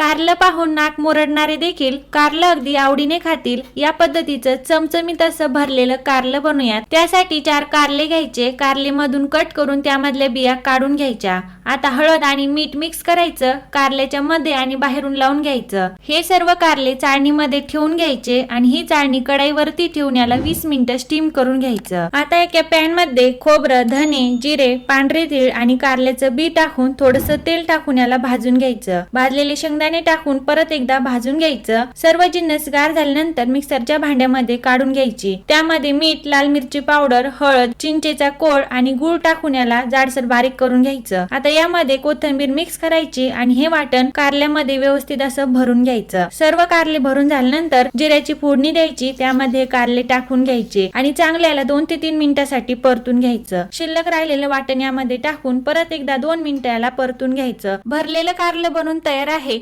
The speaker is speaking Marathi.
कारलं पाहून नाक मुरडणारे देखील कारलं अगदी आवडीने खातील. या पद्धतीचं चमचमीत असं भरलेलं कारलं बनवूयात त्यासाठी चार कारले घ्यायचे. कारले मधून कट करून त्यामधल्या बिया काढून घ्यायच्या. आता हळद आणि मीठ मिक्स करायचं. कारल्याच्या मध्ये आणि बाहेरून लावून घ्यायचं. हे सर्व कारले चाळणीमध्ये ठेवून घ्यायचे आणि ही चाळणी कढाईवरती ठेवून याला वीस मिनिटं स्टीम करून घ्यायचं. आता एका पॅनमध्ये खोबरं धने जिरे पांढरे तीळ आणि कारल्याचं बी टाकून थोडस तेल टाकून याला भाजून घ्यायचं. भाजलेले शेंगदाणे टाकून परत एकदा भाजून घ्यायचं. सर्व जिन्नस गार झाल्यानंतर मिक्सरच्या भांड्यामध्ये काढून घ्यायची. त्यामध्ये मीठ लाल मिरची पावडर हळद चिंचेचा कोळ आणि गूळ टाकून याला जाडसर बारीक करून घ्यायचं. आता यामध्ये कोथिंबीर मिक्स करायची आणि हे वाटण कारल्यामध्ये व्यवस्थित असं भरून घ्यायचं. सर्व कारले भरून झाल्यानंतर जिऱ्याची फोडणी द्यायची त्यामध्ये कारले टाकून घ्यायचे आणि चांगल्याला दोन ते तीन मिनिटासाठी परतून घ्यायचं. शिल्लक राहिलेलं वाटण यामध्ये टाकून परत एकदा दोन मिनिटाला परतून घ्यायचं. भरलेलं कारलं बनून तयार आहे.